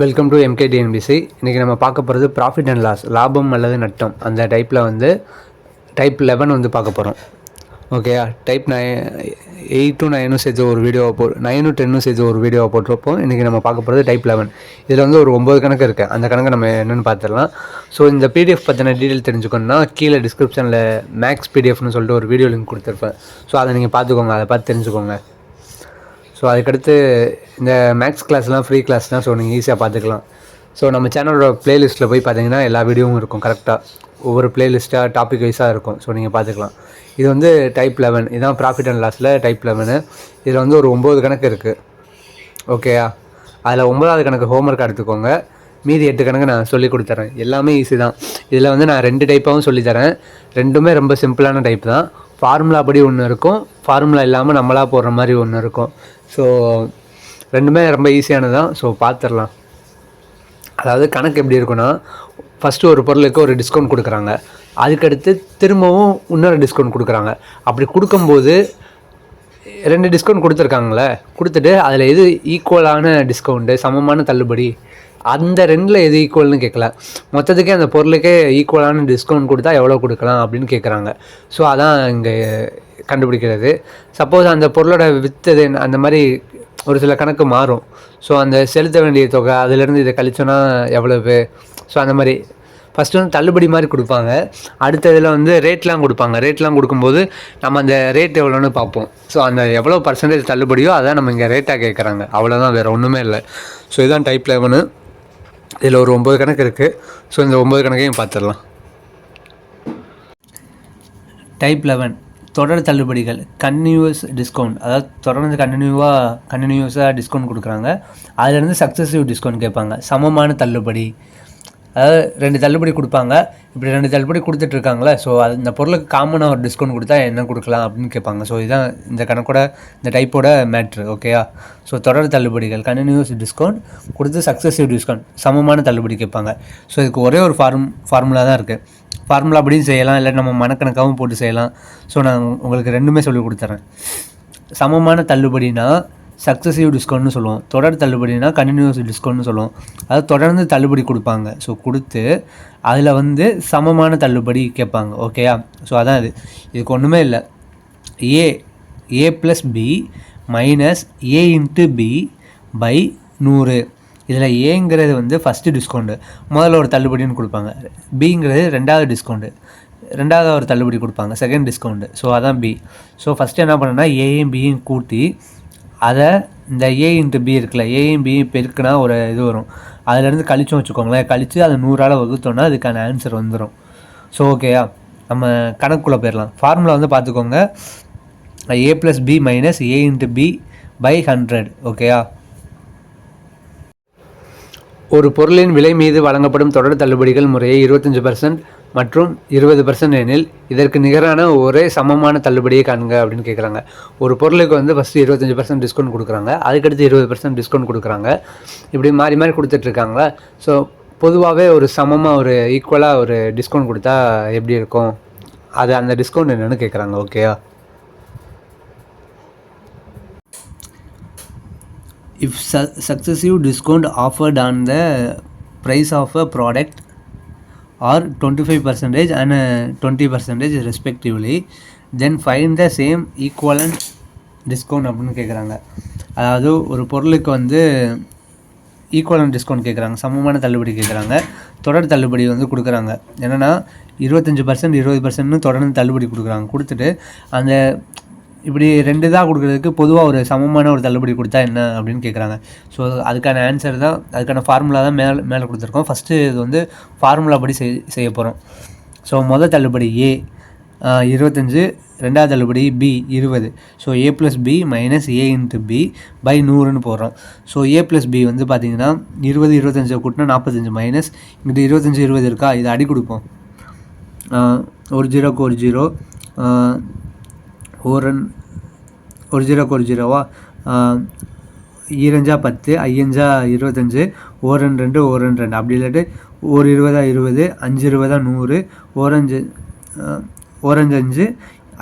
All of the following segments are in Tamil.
வெல்கம் டு எம்கே டிஎன்பிசி இன்றைக்கி நம்ம பார்க்க போகிறது ப்ராஃபிட் அண்ட் லாஸ் லாபம் அல்லது நட்டம். அந்த டைப்பில் வந்து டைப் லெவன் வந்து பார்க்க போகிறோம் ஓகே டைப் நைன் எயிட்டும் நைனும் சேர்த்து ஒரு வீடியோ போ நைனும் டென்னும் சேர்த்து ஒரு வீடியோ போட்டிருப்போம். இன்றைக்கி நம்ம பார்க்க போகிறது டைப் லெவன் இதில் வந்து ஒரு ஒம்பது கணக்கு இருக்குது அந்த கணக்கு நம்ம என்னென்னு பார்த்துடலாம். ஸோ இந்த பிடிஎஃப் பற்றின டீட்டெயில் தெரிஞ்சுக்கணுன்னா கீழே டிஸ்கிரிப்ஷனில் மேக்ஸ் பிடிஎஃப்னு சொல்லிட்டு ஒரு வீடியோ லிங்க் கொடுத்துருப்பேன். ஸோ அதை நீங்கள் பார்த்துக்கோங்க. அதை பார்த்து தெரிஞ்சுக்கோங்க. ஸோ அதுக்கடுத்து இந்த மேக்ஸ் கிளாஸ்லாம் ஃப்ரீ கிளாஸ் தான். ஸோ நீங்கள் ஈஸியாக பார்த்துக்கலாம். ஸோ நம்ம சேனலோட ப்ளேலிஸ்ட்டில் போய் பார்த்தீங்கன்னா எல்லா வீடியோவும் இருக்கும் கரெக்டாக ஒவ்வொரு ப்ளேலிஸ்ட்டாக டாபிக் வைஸாக இருக்கும். ஸோ நீங்கள் பார்த்துக்கலாம். இது வந்து டைப் லெவன் இதுதான் ப்ராஃபிட் அண்ட் லாஸில் டைப் லெவனு இதில் வந்து ஒரு ஒம்பது கணக்கு இருக்குது ஓகேயா அதில் ஒம்பதாவது கணக்கு ஹோம்ஒர்க் எடுத்துக்கோங்க. மீதி எட்டு கணக்கு நான் சொல்லி கொடுத்துறேன். எல்லாமே ஈஸி தான். இதில் வந்து நான் ரெண்டு டைப்பாகவும் சொல்லித்தரேன் ரெண்டுமே ரொம்ப சிம்பிளான டைப் தான். ஃபார்முலா படி ஒன்று இருக்கும். ஃபார்முலா இல்லாமல் நம்மளாக போடுற மாதிரி ஒன்று இருக்கும். ஸோ ரெண்டுமே ரொம்ப ஈஸியானது தான் ஸோ பார்த்துடலாம் அதாவது கணக்கு எப்படி இருக்குன்னா ஃபஸ்ட்டு ஒரு பொருளுக்கு ஒரு டிஸ்கவுண்ட் கொடுக்குறாங்க. அதுக்கடுத்து திரும்பவும் இன்னொரு டிஸ்கவுண்ட் கொடுக்குறாங்க. அப்படி கொடுக்கும்போது ரெண்டு டிஸ்கவுண்ட் கொடுத்துருக்காங்களே கொடுத்துட்டு அதில் எது ஈக்குவலான டிஸ்கவுண்ட்டு சமமான தள்ளுபடி? அந்த ரெண்டில் எது ஈக்குவல்னு கேட்கல மொத்தத்துக்கே அந்த பொருளுக்கே ஈக்குவலான டிஸ்கவுண்ட் கொடுத்தா எவ்வளோ கொடுக்கலாம் அப்படின்னு கேட்குறாங்க ஸோ அதான் இங்கே கண்டுபிடிக்கிறது. சப்போஸ் அந்த பொருளோட விற்றது அந்த மாதிரி ஒரு சில கணக்கு மாறும். ஸோ அந்த செலுத்த வேண்டிய தொகை அதுலேருந்து இதை கழிச்சோன்னா எவ்வளவு? ஸோ அந்த மாதிரி. ஃபஸ்ட்டு வந்து தள்ளுபடி மாதிரி கொடுப்பாங்க. அடுத்த இதில் வந்து ரேட்லாம் கொடுப்பாங்க. ரேட்லாம் கொடுக்கும்போது நம்ம அந்த ரேட் எவ்வளோன்னு பார்ப்போம். ஸோ அந்த எவ்வளோ பர்சன்டேஜ் தள்ளுபடியோ அதான் நம்ம இங்கே ரேட்டாக கேட்குறாங்க அவ்வளோதான் வேறு ஒன்றுமே இல்லை. ஸோ இதுதான் டைப் லெவனு இதில் ஒரு ஒம்பது கணக்கு இருக்குது ஸோ இந்த ஒம்பது கணக்கையும் பார்த்துடலாம். டைப் லெவன் தொடர் தள்ளுபடிகள் கன்டினியூஸ் டிஸ்கவுண்ட் அதாவது தொடர்ந்து கண்டினியூவாக கண்டினியூஸாக டிஸ்கவுண்ட் கொடுக்குறாங்க. அதுலேருந்து சக்ஸஸிவ் டிஸ்கவுண்ட் கேட்பாங்க. சமமான தள்ளுபடி. அதாவது ரெண்டு தள்ளுபடி கொடுப்பாங்க. இப்படி ரெண்டு தள்ளுபடி கொடுத்துட்ருக்காங்களே ஸோ அது இந்த பொருளுக்கு காமனாக ஒரு டிஸ்கவுண்ட் கொடுத்தா என்ன கொடுக்கலாம் அப்படின்னு கேட்பாங்க. ஸோ இதுதான் இந்த கணக்கோட இந்த டைப்போட மேட்ரு ஓகேயா ஸோ தொடர் தள்ளுபடிகள் கண்டினியூஸ் டிஸ்கவுண்ட் கொடுத்து சக்ஸஸிவ் டிஸ்கவுண்ட் சமமான தள்ளுபடி கேட்பாங்க. ஸோ இதுக்கு ஒரே ஒரு ஃபார்ம் ஃபார்முலா தான் இருக்குது ஃபார்முலா அப்படியும் செய்யலாம் இல்லை நம்ம மனக்கணக்காகவும் போட்டு செய்யலாம். ஸோ நான் உங்களுக்கு ரெண்டுமே சொல்லி கொடுத்துறேன். சமமான தள்ளுபடினா சக்ஸஸிவ் டிஸ்கவுண்ட்னு சொல்லுவோம். தொடர் தள்ளுபடினா கண்டினியூஸ் டிஸ்கவுண்ட்னு சொல்லுவோம். அது தொடர்ந்து தள்ளுபடி கொடுப்பாங்க. ஸோ கொடுத்து அதில் வந்து சமமான தள்ளுபடி கேட்பாங்க. ஓகேயா ஸோ அதான் இது. இதுக்கு ஒன்றுமே இல்லை. A A plus B minus A into B by நூறு. இதில் ஏங்கிறது வந்து ஃபஸ்ட்டு டிஸ்கவுண்ட்டு முதல்ல ஒரு தள்ளுபடின்னு கொடுப்பாங்க. பிங்கிறது ரெண்டாவது டிஸ்கவுண்ட்டு ரெண்டாவது ஒரு தள்ளுபடி கொடுப்பாங்க. செகண்ட் டிஸ்கவுண்ட்டு ஸோ அதான் பி ஸோ ஃபஸ்ட்டு என்ன பண்ணேன்னா ஏயும் பியும் கூட்டி அதை இந்த ஏ இன்ட்டு பி இருக்குல்ல ஏயும் பியும் பெருக்குனா ஒரு இது வரும். அதுலேருந்து கழிச்சோம் வச்சுக்கோங்களேன். கழித்து அதை நூறால் வகுத்தோன்னா அதுக்கான ஆன்சர் வந்துடும் ஸோ ஓகேயா நம்ம கணக்குள்ளே போயிடலாம் ஃபார்முலா வந்து பார்த்துக்கோங்க A plus B minus A into B by hundred ஓகேயா ஒரு பொருளின் விலை மீது வழங்கப்படும் தொடர் தள்ளுபடிகள் முறையை இருபத்தஞ்சி பர்சன்ட் மற்றும் இருபது பர்சன்ட் எனில் இதற்கு நிகரான ஒரே சமமான தள்ளுபடியை காணுங்க அப்படின்னு கேட்குறாங்க ஒரு பொருளுக்கு வந்து ஃபஸ்ட்டு இருபத்தஞ்சி பர்சன்ட் டிஸ்கவுண்ட் கொடுக்குறாங்க. அதுக்கடுத்து இருபது பர்சன்ட் டிஸ்கவுண்ட் கொடுக்குறாங்க. இப்படி மாறி மாறி கொடுத்துட்ருக்காங்க ஸோ பொதுவாகவே ஒரு சமமாக ஒரு ஈக்குவலாக ஒரு டிஸ்கவுண்ட் கொடுத்தா எப்படி இருக்கும்? அது அந்த டிஸ்கவுண்ட் என்னென்னு கேட்குறாங்க ஓகேயா if the successive discount offered on the price of a product are 25 percentage and uh, 20 percentage respectively. Then find the same equivalent discount அப்படின்னு கேட்குறாங்க அதாவது ஒரு பொருளுக்கு வந்து ஈக்குவலன் டிஸ்கவுண்ட் கேட்குறாங்க சமமான தள்ளுபடி கேட்குறாங்க தொடர் தள்ளுபடி வந்து கொடுக்குறாங்க. என்னென்னா இருபத்தஞ்சி பர்சன்ட் இருபது பர்சன்ட்னு தொடர்ந்து தள்ளுபடி கொடுக்குறாங்க. கொடுத்துட்டு அந்த இப்படி ரெண்டு தான் கொடுக்குறதுக்கு பொதுவாக ஒரு சமமான ஒரு தள்ளுபடி கொடுத்தா என்ன அப்படின்னு கேட்குறாங்க ஸோ அதுக்கான ஆன்சர் தான் அதுக்கான ஃபார்முலா தான் மேலே மேலே கொடுத்துருக்கோம். ஃபஸ்ட்டு இது வந்து ஃபார்முலா படி செய் செய்ய போகிறோம் ஸோ மொதல் தள்ளுபடி ஏ இருபத்தஞ்சு. ரெண்டாவது தள்ளுபடி பி இருபது. So A plus B minus A into B by நூறுன்னு போடுறோம். ஸோ ஏ ப்ளஸ் பி வந்து பார்த்திங்கன்னா இருபது இருபத்தஞ்சு கூட்டினா நாற்பத்தஞ்சு மைனஸ் இங்கிட்ட இருபத்தஞ்சி இருபது இருக்கா? இதை அடி கொடுப்போம். ஒரு ஜீரோக்கு ஒரு ஜீரோ ஒரு ஒரு ஜீரோக்கு ஒரு ஜீரோவா ஈரஞ்சா பத்து ஐயஞ்சா இருபத்தஞ்சு ஓரன் ரெண்டு ஓரன் ரெண்டு. அப்படி இல்லாட்டி ஒரு இருபதா இருபது அஞ்சு இருபதா நூறு ஓரஞ்சு ஓரஞ்சு அஞ்சு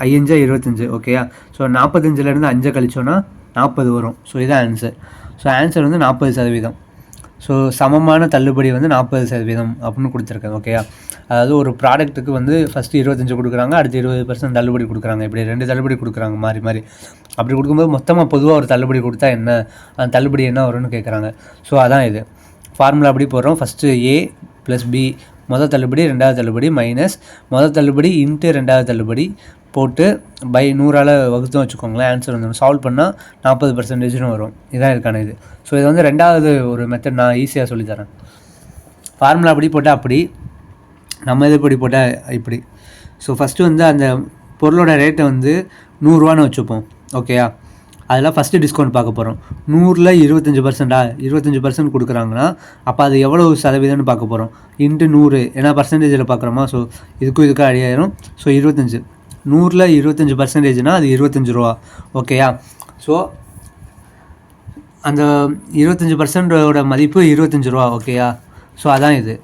ஐயஞ்சா இருபத்தஞ்சு. ஓகேயா ஸோ நாற்பத்தஞ்சிலேருந்து அஞ்சை கழிச்சோன்னா நாற்பது வரும். ஸோ இதான் ஆன்சர் ஸோ ஆன்சர் வந்து நாற்பது சதவீதம். ஸோ சமமான தள்ளுபடி வந்து நாற்பது சதவீதம் அப்படின்னு கொடுத்துருக்கேன் ஓகேயா அதாவது ஒரு ப்ராடக்ட்டுக்கு வந்து ஃபஸ்ட்டு இருபத்தஞ்சு கொடுக்குறாங்க அடுத்து இருபது பர்சன்ட் தள்ளுபடி கொடுக்குறாங்க. இப்படி ரெண்டு தள்ளுபடி கொடுக்குறாங்க மாறி மாறி. அப்படி கொடுக்கும்போது மொத்தமாக பொதுவாக ஒரு தள்ளுபடி கொடுத்தா என்ன? அந்த தள்ளுபடி என்ன வரும்னு கேட்குறாங்க ஸோ அதான் இது. ஃபார்முலா அப்படி போடுறோம். ஃபஸ்ட்டு ஏ ப்ளஸ் பி மொதல் தள்ளுபடி ரெண்டாவது தள்ளுபடி மைனஸ் மொதல் தள்ளுபடி இன்ட்டு ரெண்டாவது தள்ளுபடி போட்டு பை நூறால் வகுத்தும் வச்சுக்கோங்களேன் ஆன்சர் வந்துடும் சால்வ் பண்ணால் நாற்பது பர்சன்டேஜ்னு வரும். இதான் இருக்கான இது. ஸோ இது வந்து ரெண்டாவது ஒரு மெத்தட் நான் ஈஸியாக சொல்லித்தரேன் ஃபார்முலா அப்படி போட்டால் அப்படி நம்ம இது இப்படி போட்டால் இப்படி? ஸோ ஃபஸ்ட்டு வந்து அந்த பொருளோட ரேட்டை வந்து நூறுரூவான்னு வச்சுப்போம். ஓகேயா அதெல்லாம் ஃபஸ்ட்டு டிஸ்கவுண்ட் பார்க்க போகிறோம் நூறில் இருபத்தஞ்சி பர்சண்டா இருபத்தஞ்சி பர்சன்ட் கொடுக்குறாங்கன்னா அப்போ அது எவ்வளோ சதவீதம்னு பார்க்க போகிறோம் இன்ட்டு நூறு ஏன்னா பர்சன்டேஜில் பார்க்குறோமா ஸோ இதுக்கும் இதுக்கும் அடியாயிரும் ஸோ இருபத்தஞ்சி நூறில் இருபத்தஞ்சி பர்சன்டேஜ்னால் அது இருபத்தஞ்சி ரூபா. ஓகேயா ஸோ அந்த இருபத்தஞ்சி பர்சன்டோட மதிப்பு இருபத்தஞ்சி ரூபா ஓகேயா ஸோ அதான் இது.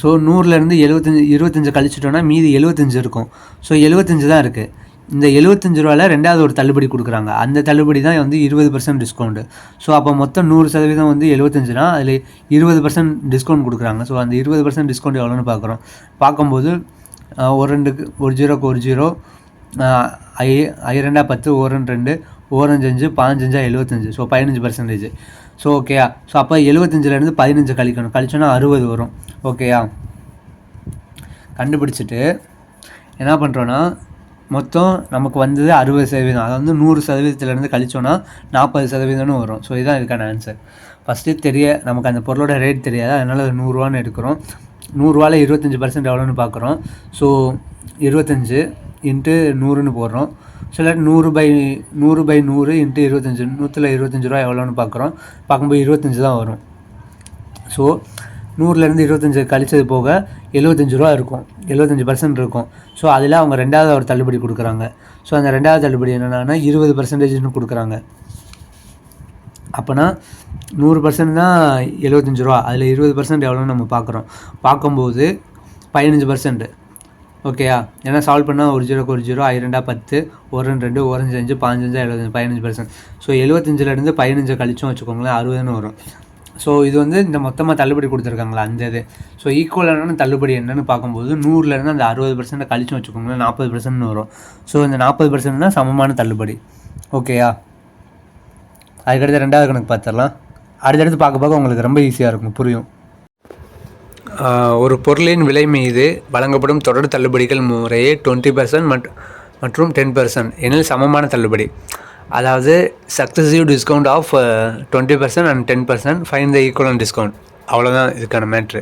ஸோ நூறுலேருந்து எழுபத்தஞ்சி இருபத்தஞ்சி கழிச்சிட்டோன்னா மீதி எழுபத்தஞ்சு இருக்கும். ஸோ எழுபத்தஞ்சு தான் இருக்குது இந்த எழுபத்தஞ்சு ரூபாயில் ரெண்டாவது ஒரு தள்ளுபடி கொடுக்குறாங்க. அந்த தள்ளுபடி தான் வந்து இருபது பர்சன்ட் டிஸ்கவுண்ட்டு ஸோ அப்போ மொத்தம் நூறு சதவீதம் வந்து எழுபத்தஞ்சுனா அதில் இருபது பர்சன்ட் டிஸ்கவுண்ட் கொடுக்குறாங்க. ஸோ அந்த இருபது பர்சன்ட் டிஸ்கவுண்ட் எவ்வளோன்னு பார்க்குறோம். பார்க்கும்போது ஒரு ரெண்டுக்கு ஒரு ஜீரோக்கு ஒரு ஜீரோ ஐ ஐ ரெண்டா பத்து ஓரன் ரெண்டு ஓரஞ்சு அஞ்சு பாஞ்சஞ்சா எழுபத்தஞ்சு ஸோ பதினஞ்சு பர்சன்டேஜ் ஸோ ஓகேயா ஸோ அப்போ எழுபத்தஞ்சிலேருந்து பதினஞ்சு கழிக்கணும். கழிச்சோன்னா அறுபது வரும். ஓகேயா கண்டுபிடிச்சிட்டு என்ன பண்ணுறோன்னா மொத்தம் நமக்கு வந்தது அறுபது சதவீதம். அதை வந்து நூறு சதவீதத்துலேருந்து கழிச்சோன்னா நாற்பது சதவீதம்னு வரும். ஸோ இதுதான் இதுக்கான ஆன்சர் ஃபஸ்ட்டு தெரிய நமக்கு அந்த பொருளோட ரேட் தெரியாது. அதனால் அது நூறுரூவான்னு எடுக்கிறோம். நூறுரூவாவில் இருபத்தஞ்சி பர்சன்ட் எவ்வளோன்னு பார்க்குறோம். ஸோ இருபத்தஞ்சு இன்ட்டு நூறுன்னு போடுறோம். சில நூறு பை நூறு பை நூறு இன்ட்டு இருபத்தஞ்சி நூற்றில் இருபத்தஞ்சி ரூபா எவ்வளோன்னு பார்க்குறோம். பார்க்கும்போது இருபத்தஞ்சு தான் வரும். ஸோ நூறுலேருந்து இருபத்தஞ்சு கழிச்சது போக எழுபத்தஞ்சு ரூபா இருக்கும். எழுபத்தஞ்சி பர்சன்ட் இருக்கும். ஸோ அதில் அவங்க ரெண்டாவது ஒரு தள்ளுபடி கொடுக்குறாங்க. ஸோ அந்த ரெண்டாவது தள்ளுபடி என்னென்னா இருபது பர்சன்டேஜ்னு கொடுக்குறாங்க. அப்போனா நூறு பர்சன்ட் தான் எழுபத்தஞ்சி ரூபா. அதில் இருபது பர்சன்ட் எவ்வளோன்னு நம்ம பார்க்குறோம். பார்க்கும்போது பதினஞ்சு பர்சன்ட் ஓகேயா ஏன்னா சால்வ் பண்ணால் ஒரு ஜீரோக்கு ஒரு ஜீரோ ஐரெண்டாக பத்து ஒரு ரெண்டு ரெண்டு அஞ்சு அஞ்சு பாஞ்சஞ்சா எழுபத்தஞ்சு பதினஞ்சு பர்சன்ட் ஸோ எழுபத்தஞ்சிலேருந்து பதினஞ்சு கழிச்சும் வச்சுக்கோங்களேன் அறுபதுன்னு வரும். ஸோ இது வந்து இந்த மொத்தமாக தள்ளுபடி கொடுத்துருக்காங்களா? அந்த இது. ஸோ ஈக்குவலான தள்ளுபடி என்னன்னு பார்க்கும்போது நூறுலேருந்து அந்த அறுபது பர்சன்ட் கழிச்சு வச்சுக்கோங்களேன் நாற்பது பர்சன்ட்னு வரும். ஸோ இந்த நாற்பது பர்சன்ட் தான் சமமான தள்ளுபடி. ஓகேயா அதுக்கடுத்து ரெண்டாவது கணக்கு பார்த்துடலாம். அடுத்தடுத்து பார்க்க பார்க்க உங்களுக்கு ரொம்ப ஈஸியாக இருக்கும். புரியும். ஒரு பொருளின் விலை மீது வழங்கப்படும் தொடர் தள்ளுபடிகள் முறையே டுவெண்ட்டி பர்சன்ட் மற்றும் டென் பர்சன்ட் எனில் சமமான தள்ளுபடி. அதாவது successive discount of twenty percent and ten percent find the equivalent discount அவ்வளோதான் இதுக்கான மேட்ரு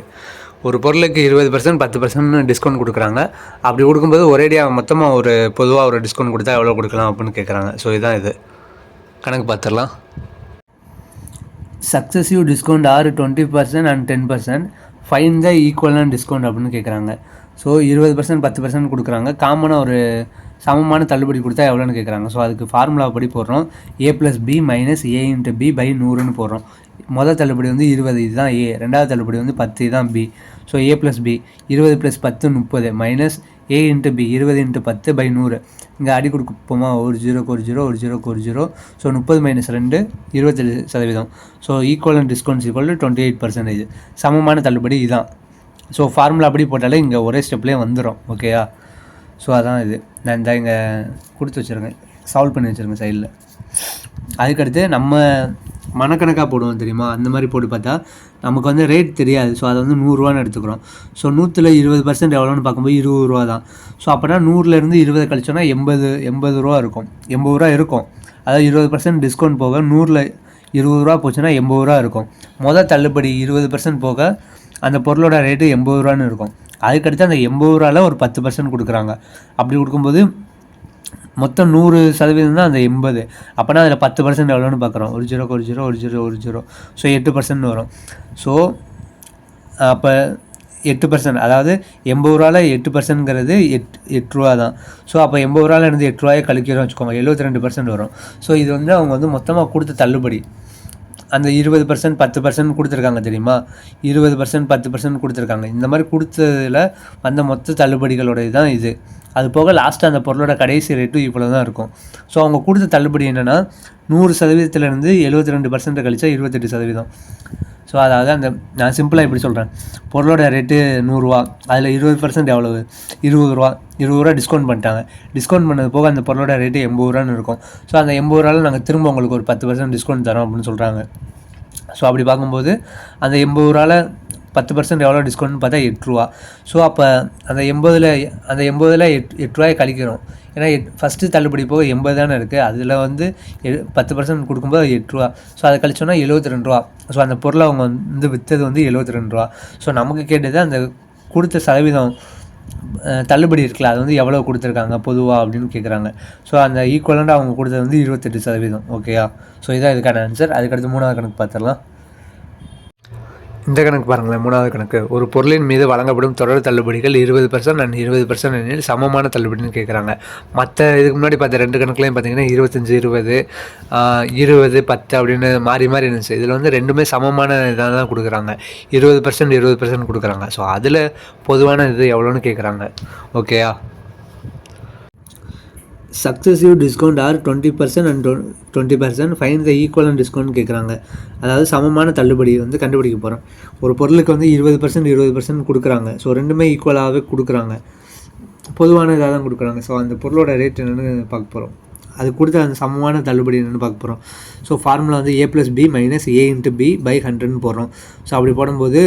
ஒரு பொருளுக்கு இருபது பர்சன்ட் பத்து பர்சன்ட் டிஸ்கவுண்ட் கொடுக்குறாங்க. அப்படி கொடுக்கும்போது ஒரேடியாக மொத்தமாக ஒரு பொதுவாக ஒரு டிஸ்கவுண்ட் கொடுத்தா எவ்வளோ கொடுக்கலாம் அப்படின்னு கேட்குறாங்க ஸோ இதுதான் இது. கணக்கு பார்த்துடலாம் சக்ஸஸிவ் டிஸ்கவுண்ட் ஆறு twenty percent and ten percent find the ஈக்குவலான டிஸ்கவுண்ட் அப்படின்னு கேட்குறாங்க ஸோ இருபது பர்சன்ட் பத்து பர்சன்ட் கொடுக்குறாங்க. காமனாக ஒரு சமமான தள்ளுபடி கொடுத்தா எவ்வளோன்னு கேட்குறாங்க ஸோ அதுக்கு ஃபார்முலா படி போடுறோம். A plus B minus A into B by நூறுன்னு போடுறோம். முதல் தள்ளுபடி வந்து இருபது இதுதான் ஏ ரெண்டாவது தள்ளுபடி வந்து பத்து இதுதான் B so A plus B இருபது ப்ளஸ் பத்து முப்பது. மைனஸ் ஏ இன்ட்டு பி இருபது இன்ட்டு பத்து பை நூறு. இங்கே அடி கொடுப்போமா? ஒரு ஜீரோக்கு ஒரு ஜீரோ ஒரு ஜீரோக்கு ஒரு ஜீரோ ஸோ முப்பது மைனஸ் ரெண்டு இருபத்தேழு சதவீதம். So equal and discounts equal to twenty eight percentage சமமான தள்ளுபடி இதுதான் ஸோ ஃபார்முலா அப்படி போட்டாலே இங்கே ஒரே ஸ்டெப்லேயே வந்துடும் ஓகேயா ஸோ அதான் இது. நான் இந்த இங்கே கொடுத்து வச்சுருக்கேன். சால்வ் பண்ணி வச்சுருங்க சைடில் அதுக்கடுத்து நம்ம மனக்கணக்காக போடுவோம் தெரியுமா? அந்த மாதிரி போட்டு பார்த்தா நமக்கு வந்து ரேட் தெரியாது. ஸோ அதை வந்து நூறுரூவான்னு எடுத்துக்கிறோம். ஸோ நூற்றில் இருபது பர்சன்ட் எவ்வளோன்னு பார்க்கும்போது இருபது ரூபா தான். ஸோ அப்போனா நூறுலேருந்து இருபது கழிச்சோன்னா எண்பது எண்பது ரூபா இருக்கும். எண்பது ரூபா இருக்கும். அதாவது இருபது பர்சன்ட் டிஸ்கவுண்ட் போக நூறில் இருபது ரூபா போச்சுன்னா எண்பது ரூபா இருக்கும். மொதல் தள்ளுபடி இருபது பர்சன்ட் போக அந்த பொருளோட ரேட்டு எண்பது ரூபான்னு இருக்கும். அதுக்கடுத்து அந்த எண்பது ரூபாவில் ஒரு பத்து பர்சன்ட் கொடுக்குறாங்க. அப்படி கொடுக்கும்போது மொத்தம் நூறு சதவீதம் தான் அந்த எண்பது. அப்போனா அதில் பத்து பர்சன்ட் எவ்வளோன்னு பார்க்குறோம். ஒரு ஜீரோக்கு ஒரு ஜீரோ ஒரு ஜீரோ ஒரு ஜீரோ ஸோ எட்டு பர்சன்ட் வரும். ஸோ அப்போ எட்டு பர்சன்ட் அதாவது எண்பது ரூபாவில் எட்டு பர்சன்ட்ங்கிறது எட் எட்டு ரூபா தான். ஸோ அப்போ எண்பது ரூபாவில் இருந்து எட்டு ரூபாயை கழிக்கிறோம் வச்சுக்கோங்க. எழுபத்தி ரெண்டு பர்சன்ட் வரும். ஸோ இது வந்து அவங்க வந்து மொத்தமாக கொடுத்த தள்ளுபடி. அந்த இருபது பர்சன்ட் பத்து பர்சன்ட் கொடுத்துருக்காங்க தெரியுமா? இருபது பர்சன்ட் பத்து பர்சன்ட் கொடுத்துருக்காங்க. இந்த மாதிரி கொடுத்ததில் வந்த மொத்த தள்ளுபடிகளோட தான் இது. அது போக லாஸ்ட்டு அந்த பொருளோட கடைசி ரேட்டும் இவ்வளோ தான் இருக்கும். ஸோ அவங்க கொடுத்த தள்ளுபடி என்னென்னா நூறு சதவீதத்துலேருந்து எழுபத்தி ரெண்டு பர்சன்ட் கழிச்சா இருபத்தெட்டு சதவீதம். ஸோ அதாவது அந்த நான் சிம்பிளாக இப்படி சொல்கிறேன் பொருளோட ரேட்டு நூறுரூவா அதில் இருபது பர்சன்ட் எவ்வளவு? இருபது ரூபா. இருபது ரூபா டிஸ்கவுண்ட் பண்ணிட்டாங்க. டிஸ்கவுண்ட் பண்ணது போக அந்த பொருளோட ரேட்டு எண்பது ரூபான்னு இருக்கும். ஸோ அந்த எண்பது ரூபாவில் நாங்கள் திரும்ப உங்களுக்கு ஒரு பத்து பர்சன்ட் டிஸ்கவுண்ட் தரோம் அப்படின்னு சொல்கிறாங்க ஸோ அப்படி பார்க்கும்போது அந்த எண்பது ரூபாவில் பத்து பர்சன்ட் எவ்வளோ டிஸ்கவுண்ட்னு பார்த்தா எட்டு ரூபா ஸோ அப்போ அந்த எண்பதில் அந்த எண்பதில் எட் எட்டு ரூபாய் கழிக்கிறோம். ஏன்னா எட் ஃபஸ்ட்டு தள்ளுபடி போக எண்பது தானே இருக்குது அதில் வந்து எ பத்து பர்சன்ட் கொடுக்கும்போது எட்டு ரூபா ஸோ அதை கழிச்சோன்னா எழுபத்தி ரெண்டு ரூபா ஸோ அந்த பொருளை அவங்க வந்து விற்றது வந்து எழுபத்தி ரெண்டு ரூபா ஸோ நமக்கு கேட்டது அந்த கொடுத்த சதவீதம் தள்ளுபடி இருக்குல்ல அது வந்து எவ்வளோ கொடுத்துருக்காங்க பொதுவாக அப்படின்னு கேட்குறாங்க ஸோ அந்த ஈக்குவலண்டாக அவங்க கொடுத்தது வந்து இருபத்தெட்டு சதவீதம். ஓகேயா ஸோ இதான் இதுக்கான ஆன்சர் அதுக்கடுத்து மூணாவது கணக்கு பார்த்துடலாம். இந்த கணக்கு பாருங்களேன் மூணாவது கணக்கு. ஒரு பொருளின் மீது வழங்கப்படும் தொடர் தள்ளுபடிகள் இருபது பர்சன்ட் அண்ட் இருபது பர்சன்ட் எனில் சமமான தள்ளுபடின்னு கேட்குறாங்க மற்ற இதுக்கு முன்னாடி பார்த்த ரெண்டு கணக்குலையும் பார்த்தீங்கன்னா இருபத்தஞ்சி இருபது இருபது பத்து அப்படின்னு மாறி மாறி இருந்துச்சு. இதில் வந்து ரெண்டுமே சமமான இதாக தான் கொடுக்குறாங்க. இருபது பர்சன்ட் இருபது பர்சன்ட் கொடுக்குறாங்க. ஸோ அதில் பொதுவான இது எவ்வளோன்னு கேட்குறாங்க ஓகேயா successive discount are twenty percent and twenty percent find the equivalent discount கேட்குறாங்க அதாவது சமமான தள்ளுபடி வந்து கண்டுபிடிக்க போகிறோம் ஒரு பொருளுக்கு வந்து இருபது பர்சன்ட் இருபது பர்சன்ட் கொடுக்குறாங்க. ஸோ ரெண்டுமே ஈக்குவலாகவே கொடுக்குறாங்க. பொதுவான இதாக தான் கொடுக்குறாங்க. ஸோ அந்த பொருளோட ரேட் என்னென்னு பார்க்க போகிறோம் அது கொடுத்த அந்த சமமான தள்ளுபடி என்னென்னு பார்க்க போகிறோம் ஸோ ஃபார்முலா வந்து A plus B minus A into B by ஹண்ட்ரட்னு போடுறோம். ஸோ அப்படி போடும்போது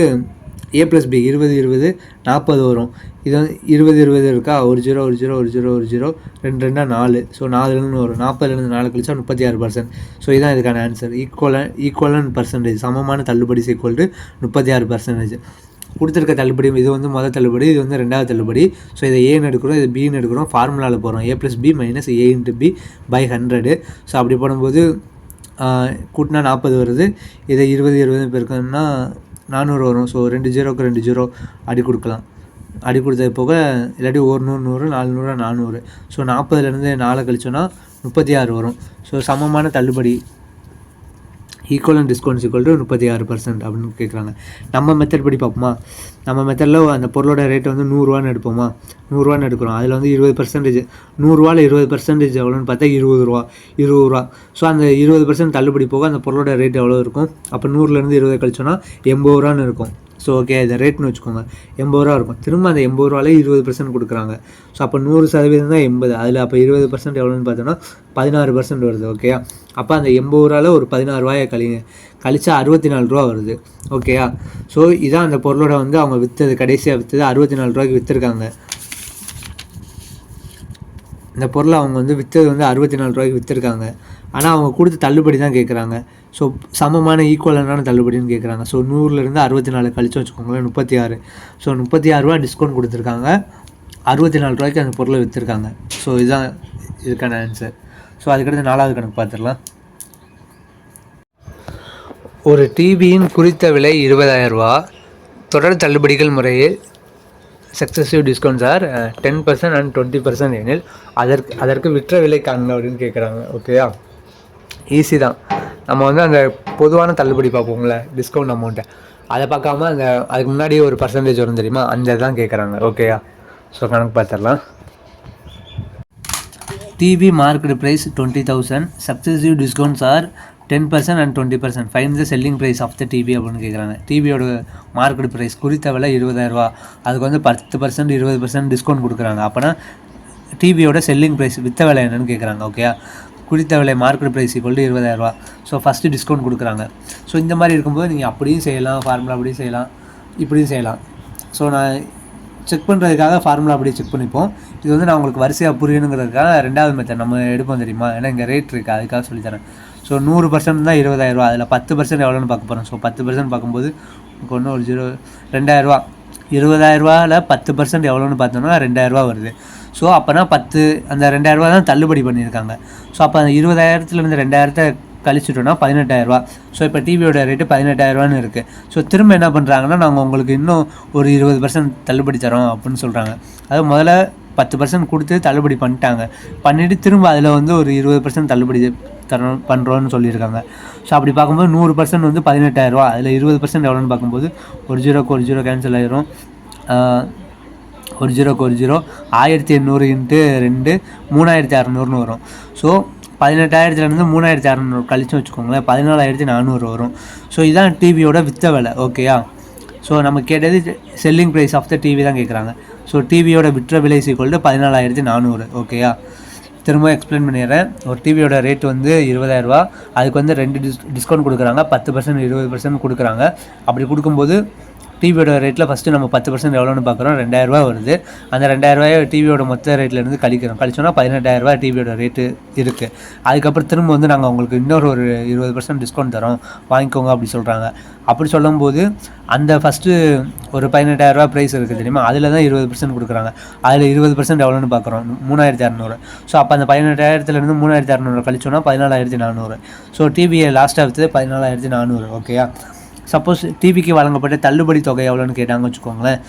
ஏ ப்ளஸ் பி இருபது இருபது நாற்பது வரும். இது வந்து இருபது இருபது இருக்கா? ஒரு ஜீரோ ஒரு ஜீரோ ஒரு ஜீரோ ஒரு ஜீரோ ரெண்டு ரெண்டாக நாலு. ஸோ நாலுலேருந்து வரும் நாற்பதுலேருந்து நாலு கழிச்சா முப்பத்தி ஆறு பர்சன்ட் ஸோ இதுதான் இதுக்கான ஆன்சர் ஈக்குவலன் ஈக்குவலன் பர்சன்டேஜ் சமமான தள்ளுபடி ஈக்குவல் டு முப்பத்தி ஆறு பர்சன்டேஜ் கொடுத்துருக்க தள்ளுபடி இது வந்து மொதல் தள்ளுபடி இது வந்து ரெண்டாவது தள்ளுபடி. ஸோ இதை ஏன்னு எடுக்கிறோம் இது பின்னு எடுக்கிறோம் ஃபார்முலாவில் போகிறோம் A plus B minus A into B by hundred so அப்படி போடும்போது கூட்டினா நாற்பது வருது. இதை இருபது இருபது பேருக்குன்னா நானூறு வரும். ஸோ ரெண்டு ஜீரோக்கு ரெண்டு ஜீரோ அடி கொடுக்கலாம். அடி கொடுத்தது போக இல்லாட்டி ஒரு நூறு நூறு நாலு நூறு நானூறு ஸோ நாற்பதுலேருந்து நாலு கழிச்சோன்னா முப்பத்தி ஆறு வரும். ஸோ சமமான தள்ளுபடி. Equal and discounts equal to முப்பத்தி ஆறு பர்சன்ட் அப்படின்னு கேட்குறாங்க நம்ம மெத்தட் படி பார்ப்போமா? நம்ம மெத்தடில் அந்த பொருளோட ரேட் வந்து நூறுரூவான்னு எடுப்போமா? நூறுரூவான்னு எடுக்கிறோம். அதில் வந்து இருபது பர்சன்டேஜ் நூறுரூவாவில் இருபது பர்சன்டேஜ் எவ்வளோன்னு பார்த்தா இருபது ரூபா இருபது ரூபா. ஸோ அந்த இருபது பர்சன்ட் தள்ளுபடி போக அந்த பொருளோட ரேட் எவ்வளோ இருக்கும்? அப்போ நூறுலேருந்து இருபது கழிச்சோன்னா எண்பது ரூபான்னு இருக்கும். ஸோ ஓகே இதை ரேட்னு வச்சுக்கோங்க. எண்பது ரூபா இருக்கும். திரும்ப அந்த எண்பது ரூபாலே இருபது பர்சன்ட் கொடுக்குறாங்க. ஸோ அப்போ நூறு சதவீதம் தான் எண்பது. அதில் அப்போ இருபது பர்சன்ட் எவ்வளோன்னு பார்த்தோன்னா பதினாறு பர்சன்ட் வருது ஓகேயா அப்போ அந்த எண்பது ரூபாவில் ஒரு பதினாறு ரூபாயை கழிங்க கழிச்சா அறுபத்தி நாலு ரூபா வருது ஓகேயா ஸோ இதான் அந்த பொருளோட வந்து அவங்க விற்றது கடைசியாக விற்றது அறுபத்தி நாலு ரூபாய்க்கு விற்றுருக்காங்க இந்த பொருளை அவங்க வந்து விற்றது வந்து அறுபத்தி நாலு ரூபாய்க்கு விற்றுருக்காங்க ஆனால் அவங்க கொடுத்து தள்ளுபடி தான் கேட்குறாங்க ஸோ சமமான ஈக்குவலான தள்ளுபடின்னு கேட்குறாங்க ஸோ நூறுலேருந்து அறுபத்தி நாலு கழிச்சு வச்சுக்கோங்களேன் முப்பத்தி ஆறு. ஸோ முப்பத்தி ஆறு ரூபா டிஸ்கவுண்ட் கொடுத்துருக்காங்க. அறுபத்தி நாலு ரூபாய்க்கு அந்த பொருளை விற்றுருக்காங்க ஸோ இதுதான் இதுக்கான ஆன்சர் ஸோ அதுக்கடுத்து நாலாவது கணக்கு பார்த்துடலாம். ஒரு டிவியின் குறித்த விலை இருபதாயிரம் ரூபா. தொடர் தள்ளுபடிகள் முறையில் successive discounts are ten percent and twenty percent எனில் அதற்கு அதற்கு விற்ற விலை காணணும் அப்படின்னு கேட்குறாங்க ஓகேயா ஈஸி தான். நம்ம வந்து அந்த பொதுவான தள்ளுபடி பார்ப்போம்ல டிஸ்கவுண்ட் அமௌண்ட்டை அதை பார்க்காம அந்த அதுக்கு முன்னாடி ஒரு பர்சன்டேஜ் வரும் தெரியுமா? அந்த தான் கேட்குறாங்க ஓகேயா ஸோ கணக்கு பார்த்துடலாம். TV market price twenty thousand successive discounts are ten percent and twenty percent find the selling price of the TV அப்படின்னு கேட்குறாங்க டிவியோட மார்க்கெட் ப்ரைஸ் குறித்த விலை இருபதாயிரரூவா அதுக்கு வந்து பத்து பர்சன்ட் இருபது பர்சன்ட் டிஸ்கவுண்ட் கொடுக்குறாங்க. அப்போனா டிவியோட செல்லிங் ப்ரைஸ் வித்த விலை என்னன்னு கேட்குறாங்க ஓகேயா குறித்த விலை மார்க்கெட் ப்ரைஸ் கொண்டு இருபதாயிரரூவா ஸோ ஃபஸ்ட்டு டிஸ்கவுண்ட் கொடுக்குறாங்க. ஸோ இந்த மாதிரி இருக்கும்போது நீங்கள் அப்படியும் செய்யலாம் ஃபார்முலா அப்படியும் செய்யலாம் இப்படியும் செய்யலாம். ஸோ நான் செக் பண்ணுறதுக்காக ஃபார்முலா அப்படியே செக் பண்ணிப்போம். இது வந்து நான் உங்களுக்கு வரிசையாக புரியணுங்கிறதுக்காக ரெண்டாவது மெத்தட் நம்ம எடுப்போம் தெரியுமா? ஏன்னா இங்கே ரேட் இருக்குது அதுக்காக சொல்லித்தரேன் ஸோ நூறு பர்சன்ட் தான் இருபதாயிரரூவா அதில் பத்து பர்சன்ட் எவ்வளோன்னு பார்க்க போகிறோம் ஸோ பத்து பர்சன்ட் பார்க்கும்போது உங்களுக்கு ஒன்று ஒரு ஜீரோ ரெண்டாயிரரூவா இருபதாயிரரூவாவில் பத்து பர்சன்ட் எவ்வளோன்னு பார்த்தோம்னா ரெண்டாயிரரூவா வருது. ஸோ அப்போனா பத்து அந்த ரெண்டாயிரரூவா தான் தள்ளுபடி பண்ணியிருக்காங்க. ஸோ அப்போ அந்த இருபதாயிரத்துலேருந்து ரெண்டாயிரத்தை கழிச்சிட்டோன்னா பதினெட்டாயிரரூவா. ஸோ இப்போ டிவியோட ரேட்டு பதினெட்டாயிரரூவான்னு இருக்குது ஸோ திரும்ப என்ன பண்ணுறாங்கன்னா நாங்கள் உங்களுக்கு இன்னும் ஒரு இருபது பர்சன்ட் தள்ளுபடி தரோம் அப்படின்னு சொல்கிறாங்க அது முதல்ல பத்து பர்சன்ட் கொடுத்து தள்ளுபடி பண்ணிட்டாங்க. பண்ணிவிட்டு திரும்ப அதில் வந்து ஒரு இருபது பர்சன்ட் தள்ளுபடி தரோம் பண்ணுறோன்னு சொல்லியிருக்காங்க. ஸோ அப்படி பார்க்கும்போது நூறு பர்சன்ட் வந்து பதினெட்டாயிரரூவா. அதில் இருபது பர்சன்ட் எவ்வளோன்னு பார்க்கும்போது ஒரு ஜீரோக்கு ஒரு ஜீரோ கேன்சல் ஆயிரும். ஒரு ஜீரோக்கு ஒரு ஜீரோ. ஆயிரத்தி எண்ணூறு இன்ட்டு ரெண்டு மூணாயிரத்தி அறநூறுன்னு வரும். ஸோ பதினெட்டாயிரத்துலேருந்து மூணாயிரத்தி அறநூறு கழிச்சு வச்சுக்கோங்களேன் பதினாலாயிரத்தி நானூறு வரும். ஸோ இதுதான் டிவியோட வித்த விலை ஓகேயா ஸோ நம்ம கேட்டது selling price of the TV தான் கேட்குறாங்க ஸோ டிவியோட விற்ற விலை சீக்கொல்டு பதினாலாயிரத்தி நானூறு ஓகேயா திரும்ப எக்ஸ்பிளைன் பண்ணிடுறேன். ஒரு டிவியோட ரேட் வந்து இருபதாயிரரூபா அதுக்கு வந்து ரெண்டு டிஸ் டிஸ்கவுண்ட் கொடுக்குறாங்க. பத்து பர்சன்ட் இருபது பர்சன்ட் கொடுக்குறாங்க. அப்படி கொடுக்கும்போது டிவியோட ரேட்டில் ஃபஸ்ட்டு நம்ம பத்து பர்சன்ட் எவ்வளோன்னு பார்க்குறோம். ரெண்டாயிரரூவா வருது. அந்த ரெண்டாயிரரூவாயை டிவியோட மொத்த ரேட்லேருந்து கழிக்கிறோம். கழிச்சோன்னா பதினெட்டாயிரரூவா டிவியோட ரேட்டு இருக்குது அதுக்கப்புறம் திரும்ப வந்து நாங்கள் உங்களுக்கு இன்னொரு ஒரு இருபது பர்சன்ட் டிஸ்கவுண்ட் தரோம். வாங்கிக்கோங்க அப்படி சொல்கிறாங்க அப்படி சொல்லும்போது அந்த ஃபஸ்ட்டு ஒரு பதினெட்டாயிரரூவா ப்ரைஸ் இருக்குது தெரியுமா? அதில் தான் இருபது பர்சன்ட் கொடுக்குறாங்க. அதில் இருபது பர்சன்ட் எவ்வளோன்னு பார்க்குறோம். மூணாயிரத்தி அறநூறு. ஸோ அப்போ அந்த பதினெட்டாயிரத்துலேருந்து மூணாயிரத்தி அறநூறு கழிச்சோன்னா பதினாலாயிரத்தி நானூறு. ஸோ டிவியை லாஸ்ட்டாக விற்று பதினாலாயிரத்தி நானூறு. ஓகேயா சப்போஸ் டிவிக்கு வழங்கப்பட்ட தள்ளுபடி தொகை எவ்வளோன்னு கேட்டாங்க வச்சுக்கோங்களேன்.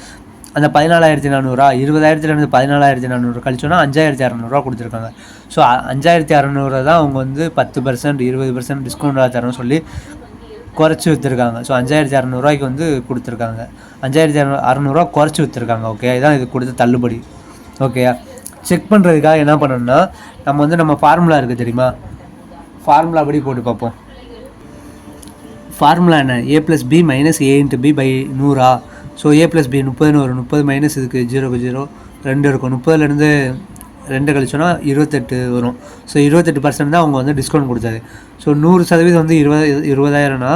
அந்த பதினாலாயிரத்தி நானூறுரூவா இருபதாயிரத்துலேருந்து பதினாலாயிரத்தி நானூறு கழிச்சோன்னா அஞ்சாயிரத்தி அறநூறுவா கொடுத்துருக்காங்க. ஸோ அஞ்சாயிரத்தி அறநூறு தான் அவங்க வந்து பத்து பர்சன்ட் இருபது பர்சன்ட் டிஸ்கவுண்டாக தரோம்னு சொல்லி குறைச்சி விற்றுருக்காங்க ஸோ அஞ்சாயிரத்தி அறநூறுவாய்க்கு வந்து கொடுத்துருக்காங்க. அஞ்சாயிரத்தி அறநூறு அறநூறுவா குறைச்சி விற்றுருக்காங்க ஓகே இதான் இது கொடுத்த தள்ளுபடி ஓகேயா செக் பண்ணுறதுக்காக என்ன பண்ணணும்னா நம்ம வந்து நம்ம ஃபார்முலா இருக்குது தெரியுமா? ஃபார்முலா படி போட்டு பார்ப்போம். ஃபார்முலா என்ன? A plus B minus A into B by Noora? So A plus B முப்பதுன்னு வரும். முப்பது மைனஸ் இதுக்கு ஜீரோக்கு ஜீரோ ரெண்டு இருக்கும். முப்பதுலேருந்து ரெண்டு கழிச்சோன்னா இருபத்தெட்டு வரும். ஸோ இருபத்தெட்டு பர்சன்ட் தான் அவங்க வந்து டிஸ்கவுண்ட் கொடுத்தாரு. ஸோ நூறு சதவீதம் வந்து இருபது இருபதாயிரம்னா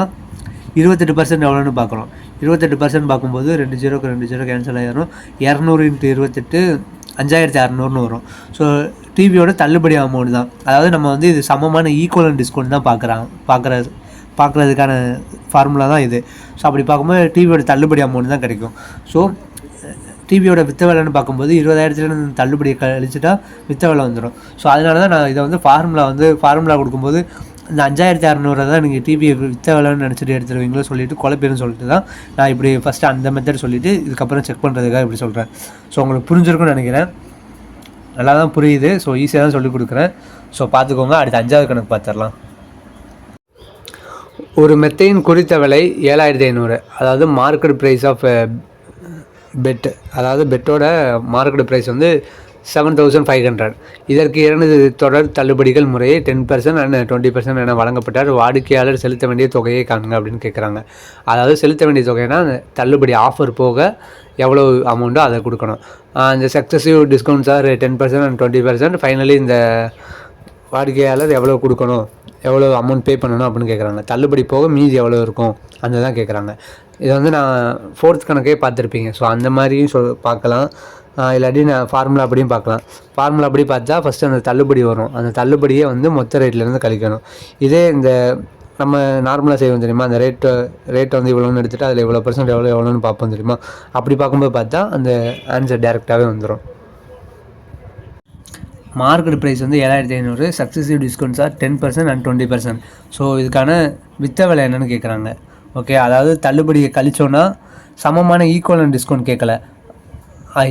இருபத்தெட்டு பர்சன்ட் எவ்வளோன்னு பார்க்குறோம். இருபத்தெட்டு பர்சன்ட் பார்க்கும்போது ரெண்டு ஜீரோக்கு ரெண்டு ஜீரோ கேன்சல் ஆயிரும். இரநூறு இன்ட்டு இருபத்தெட்டு அஞ்சாயிரத்தி அறநூறுனு வரும். ஸோ டிவியோட தள்ளுபடி அமௌண்ட் தான். அதாவது நம்ம வந்து இது சமமான ஈக்குவலன் டிஸ்கவுண்ட் தான் பார்க்குறாங்க பார்க்குறது பார்க்குறதுக்கான ஃபார்முலா தான் இது. ஸோ அப்படி பார்க்கும்போது டிவியோட தள்ளுபடி அமௌண்ட் தான் கிடைக்கும். ஸோ டிவியோட வித்த விலைன்னு பார்க்கும்போது இருபதாயிரத்துலேருந்து தள்ளுபடி கழிச்சுட்டா வித்த விலை வந்துடும் ஸோ அதனால தான் நான் இதை வந்து ஃபார்முலா வந்து ஃபார்முலா கொடுக்கும்போது இந்த அஞ்சாயிரத்தி அறநூறு தான் நீங்கள் டிவியை வித்த விலைன்னு நினச்சிட்டு எடுத்துருவீங்களோ சொல்லிட்டு குழப்பிடும் சொல்லிட்டு தான் நான் இப்படி ஃபஸ்ட்டு அந்த மெத்தட் சொல்லிவிட்டு இதுக்கப்புறம் செக் பண்ணுறதுக்காக இப்படி சொல்கிறேன் ஸோ உங்களுக்கு புரிஞ்சிருக்கும்னு நினைக்கிறேன். நல்லா தான் புரியுது ஸோ ஈஸியாக தான் சொல்லிக் கொடுக்குறேன். ஸோ பார்த்துக்கோங்க. அடுத்து அஞ்சாவது கணக்கு பார்த்துடலாம். ஒரு மெத்தையின் குறித்த விலை ஏழாயிரத்தி ஐநூறு. அதாவது மார்க்கெட் ப்ரைஸ் ஆஃப் பெட் அதாவது பெட்டோட மார்க்கெட் ப்ரைஸ் வந்து செவன் தௌசண்ட் ஃபைவ் ஹண்ட்ரட் இதற்கு இரண்டு தொடர் தள்ளுபடிகள் முறையே ten percent and twenty percent என வழங்கப்பட்டார். வாடிக்கையாளர் செலுத்த வேண்டிய தொகையை காணுங்க அப்படின்னு கேட்குறாங்க அதாவது செலுத்த வேண்டிய தொகைனா தள்ளுபடி ஆஃபர் போக எவ்வளோ அமௌண்ட்டோ அதை கொடுக்கணும். இந்த successive discounts are ten percent and twenty percent finally இந்த வாடிக்கையாளர் எவ்வளோ கொடுக்கணும்? எவ்வளோ அமௌண்ட் பே பண்ணணும் அப்படின்னு கேட்குறாங்க தள்ளுபடி போக மீதி எவ்வளோ இருக்கும்? அந்த தான் கேட்குறாங்க இதை வந்து நான் ஃபோர்த் கணக்கே பார்த்துருப்பீங்க. ஸோ அந்த மாதிரியும் சொல் பார்க்கலாம். இல்லாட்டி நான் ஃபார்முலா அப்படியும் பார்க்கலாம். ஃபார்முலா அப்படி பார்த்தா ஃபஸ்ட்டு அந்த தள்ளுபடி வரும். அந்த தள்ளுபடியே வந்து மொத்த ரேட்லேருந்து கழிக்கணும். இதே இந்த நம்ம நார்மலாக செய்வோம் தெரியுமா? அந்த ரேட்டு ரேட்டை வந்து இவ்வளோன்னு எடுத்துகிட்டு அதில் இவ்வளோ பர்சன்ட் எவ்வளோ எவ்வளோன்னு பார்ப்போம் தெரியுமா? அப்படி பார்க்கும்போது பார்த்தா அந்த ஆன்சர் டேரெக்டாகவே வந்துடும் மார்க்கெட் ப்ரைஸ் வந்து ஏழாயிரத்தி ஐநூறு successive discounts are ten percent and twenty percent so இதுக்கான வித்த விலை என்னென்னு கேட்குறாங்க ஓகே அதாவது தள்ளுபடியை கழிச்சோன்னா சமமான ஈக்குவலன் டிஸ்கவுண்ட் கேட்கல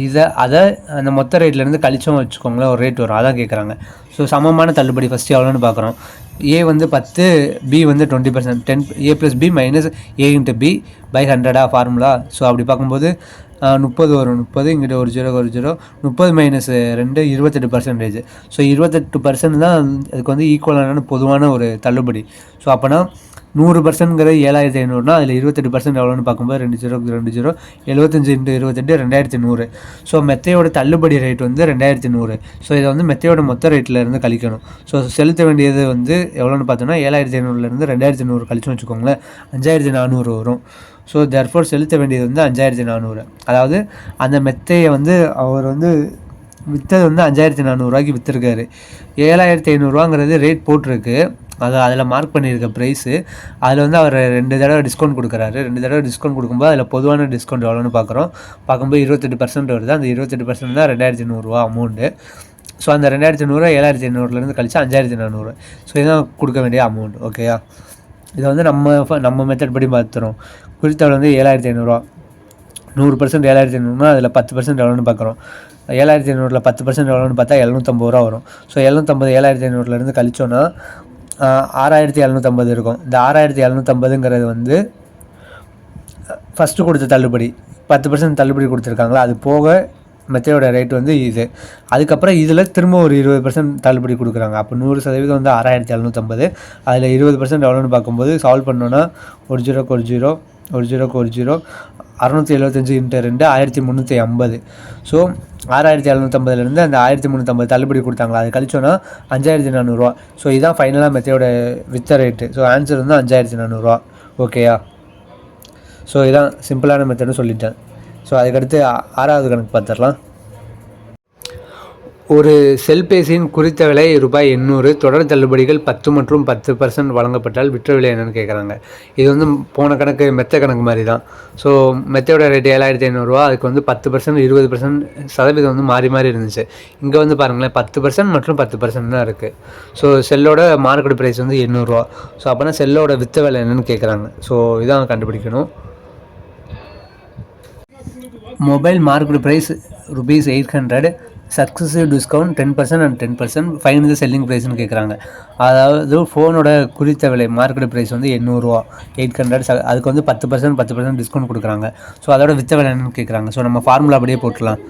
இதை அதை அந்த மொத்த ரேட்லேருந்து கழிச்சோம் வச்சுக்கோங்களேன் ஒரு ரேட் வரும். அதான் கேட்குறாங்க ஸோ சமமான தள்ளுபடி ஃபஸ்ட்டு எவ்வளோன்னு பார்க்குறோம். ஏ வந்து பத்து பி வந்து twenty percent ten A plus B minus A into B by ஹண்ட்ரடா formula so அப்படி பார்க்கும்போது முப்பது வரும் முப்பது இங்கிட்ட ஒரு ஜீரோ ஒரு ஜீரோ. முப்பது மைனஸ் ரெண்டு இருபத்தெட்டு பர்சன்டேஜ் ஸோ இருபத்தெட்டு பர்சன்ட் தான் அதுக்கு வந்து ஈக்குவலான பொதுவான ஒரு தள்ளுபடி. ஸோ அப்போனா நூறு பர்சன்ட்ங்கிறது ஏழாயிரத்தி ஐநூறுனா அதில் இருபத்தெட்டு பர்சன்ட் எவ்வளோன்னு பார்க்கும்போது ரெண்டு ஜீரோ ரெண்டு ஜீரோ. எழுபத்தஞ்சு இன்ட்டு இருபத்தெட்டு ரெண்டாயிரத்தி நூறு. ஸோ மெத்தையோட தள்ளுபடி ரேட் வந்து ரெண்டாயிரத்தி நூறு. ஸோ இதை வந்து மெத்தையோட மொத்த ரேட்டில் இருந்து கழிக்கணும். ஸோ செலுத்த வேண்டியது வந்து எவ்வளோன்னு பார்த்தோன்னா ஏழாயிரத்தி ஐநூறுலேருந்து ரெண்டாயிரத்தி நூறு கழிச்சுன்னு வச்சுக்கோங்களேன். அஞ்சாயிரத்தி நானூறு வரும். ஸோ தேர்ஃபோர் செலுத்த வேண்டியது வந்து அஞ்சாயிரத்தி நானூறு. அதாவது அந்த மெத்தையை வந்து அவர் வந்து விற்றது வந்து அஞ்சாயிரத்தி நானூறுரூவாய்க்கு விற்றுருக்காரு ஏழாயிரத்தி ஐநூறுரூவாங்கிறது ரேட் போட்டிருக்கு. அது அதில் மார்க் பண்ணியிருக்க ப்ரைஸு அதில் வந்து அவர் ரெண்டு தடவை டிஸ்கவுண்ட் கொடுக்குறாரு. ரெண்டு தடவை டிஸ்கவுண்ட் கொடுக்கும்போது அதில் பொதுவான டிஸ்கவுண்ட் எவ்வளோன்னு பார்க்குறோம். பார்க்கும்போது இருபத்தெட்டு பர்சன்ட் வருது. அந்த இருபத்தெட்டு பர்சன்ட் தான் ரெண்டாயிரத்தி நூறுரூவா அமௌண்ட்டு ஸோ அந்த ரெண்டாயிரத்தி நூறுரூவா ஏழாயிரத்தி ஐநூறுலேருந்து கழிச்சு அஞ்சாயிரத்தி நானூறு. ஸோ இதுதான் கொடுக்க வேண்டிய அமௌண்ட் ஓகேயா இதை வந்து நம்ம நம்ம மெத்தட் படி பார்த்துறோம் குறித்தவள் வந்து ஏழாயிரத்தி ஐநூறுரூவா நூறு பர்சன்ட் ஏழாயிரத்தி ஐநூறுனா அதில் பத்து பர்சன்ட் எவ்வளோன்னு பார்க்குறோம் ஏழாயிரத்தி ஐநூறில் பத்து பர்சன்ட் எவ்வளோன்னு பார்த்தா எழுநூற்றம்பது ரூபா வரும். ஸோ எழுநூற்றம்பது ஏழாயிரத்தி ஐநூறுலேருந்து கழிச்சோன்னா ஆறாயிரத்தி எழுநூற்றம்பது இருக்கும். இந்த ஆறாயிரத்தி எழுநூற்றம்பதுங்கிறது வந்து ஃபஸ்ட்டு கொடுத்த தள்ளுபடி பத்து பர்சன்ட் தள்ளுபடி கொடுத்துருக்காங்களா? அது போக மெத்தையோட ரேட் வந்து இது. அதுக்கப்புறம் இதில் திரும்ப ஒரு இருபது பர்சன்ட் தள்ளுபடி கொடுக்குறாங்க. அப்போ நூறு சதவீதம் வந்து ஆறாயிரத்தி எழுநூற்றம்பது அதில் இருபது பர்சன்ட் எவ்வளோன்னு பார்க்கும்போது சால்வ் பண்ணோன்னா ஒரு ஜீரோக்கு ஒரு ஜீரோ ஒரு ஜீரோக்கு ஒரு ஜீரோ அறநூற்றி எழுபத்தஞ்சு இன்ட்டு ரெண்டு ஆயிரத்தி முந்நூற்றி ஐம்பது. ஸோ ஆறாயிரத்தி எழுநூற்றம்பதுலேருந்து அந்த ஆயிரத்தி முந்நூற்றம்பது தள்ளுபடி கொடுத்தாங்களா? அது கழிச்சோன்னா அஞ்சாயிரத்தி நானூறுரூவா ஸோ இதுதான் ஃபைனலாக மெத்தையோட வித்த ரேட்டு ஸோ ஆன்சர் வந்து அஞ்சாயிரத்தி நானூறுரூவா ஓகேயா ஸோ இதான் சிம்பிளான மெத்தட்னு சொல்லிட்டேன். ஸோ அதுக்கடுத்து ஆறாவது கணக்கு பார்த்துடலாம். ஒரு செல்பேசியின் குறித்த விலை ரூபாய் எண்ணூறு தொடர் தள்ளுபடிகள் பத்து மற்றும் பத்து பர்சன்ட் வழங்கப்பட்டால் விற்ற விலை என்னென்னு கேட்குறாங்க இது வந்து போன கணக்கு மெத்த கணக்கு மாதிரி தான் ஸோ மெத்தையோட ரேட் ஏழாயிரத்தி ஐநூறுரூவா அதுக்கு வந்து பத்து பர்சன்ட் இருபது பர்சன்ட் சதவீதம் வந்து மாறி மாறி இருந்துச்சு. இங்கே வந்து பாருங்களேன் பத்து பர்சன்ட் மற்றும் பத்து பர்சன்ட் தான் இருக்குது ஸோ செல்லோட மார்க்கெட் ப்ரைஸ் வந்து எண்ணூறுரூவா ஸோ அப்போனா செல்லோட விற்ற விலை என்னென்னு கேட்குறாங்க ஸோ இதான் கண்டுபிடிக்கணும். Mobile market price rupees eight hundred successive discount ten percent and ten percent five the selling ப்ரைஸ்னு கேட்குறாங்க அதாவது ஃபோனோட குறித்த விலை மார்க்கெட் ப்ரைஸ் வந்து எண்ணூறுரூவா எயிட் ஹண்ட்ரட் அதுக்கு வந்து பத்து பர்சன்ட் பத்து பர்சன்ட் டிஸ்கவுண்ட் கொடுக்குறாங்க. ஸோ அதோட வித்த விலை என்னன்னு கேட்குறாங்க ஸோ நம்ம ஃபார்முலா அப்படியே போட்டுக்கலாம்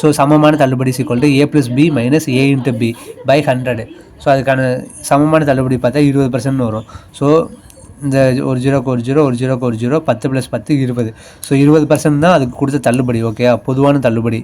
ஸோ சமமான தள்ளுபடி equal to A plus B minus A into B by hundred so அதுக்கான சமமான தள்ளுபடி பார்த்தா இருபது பர்சன்ட் வரும். ஸோ இந்த ஒரு ஜீரோக்கு ஒரு ஜீரோ ஒரு ஜீரோக்கு ஒரு ஜீரோ பத்து ப்ளஸ் பத்து இருபது. ஸோ இருபது பர்சன்ட் தான் அதுக்கு கொடுத்த தள்ளுபடி ஓகே பொதுவான தள்ளுபடி.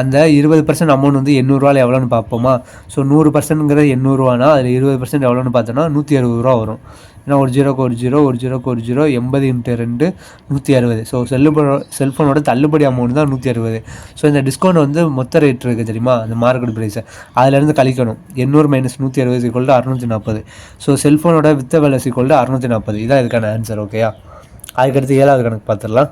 அந்த இருபது பர்சன்ட் அமௌண்ட் வந்து எண்ணூறுவாவில் எவ்வளோன்னு பார்ப்போமா? ஸோ நூறு பர்சன்ட்ங்கிறது எண்ணூறுவானா அதில் இருபது பர்சன்ட் எவ்வளோன்னு பார்த்தோன்னா நூற்றி அறுபது ரூபா வரும். ஏன்னா ஒரு ஜீரோக்கு ஒரு ஜீரோ ஒரு ஜீரோக்கு ஒரு ஜீரோ எண்பது இன்ட்டு ரெண்டு நூற்றி அறுபது. ஸோ செல்லுபோ செல்ஃபோனோட தள்ளுபடி அமௌண்ட் தான் நூற்றி அறுபது. ஸோ இந்த டிஸ்கவுண்ட் வந்து மொத்த ரேட் இருக்குது தெரியுமா? அந்த மார்க்கெட் ப்ரைஸை அதிலேருந்து கழிக்கணும். எண்ணூறு மைனஸ் நூற்றி அறுபது சிக்கொல்டு அறுநூற்றி நாற்பது ஸோ செல்ஃபோனோட வித்த விலை சிக்கொல்டு அறுநூற்றி நாற்பது இதான் இதுக்கான ஆன்சர் ஓகேயா அதுக்கடுத்து ஏழாவது கணக்கு பார்த்துடலாம்.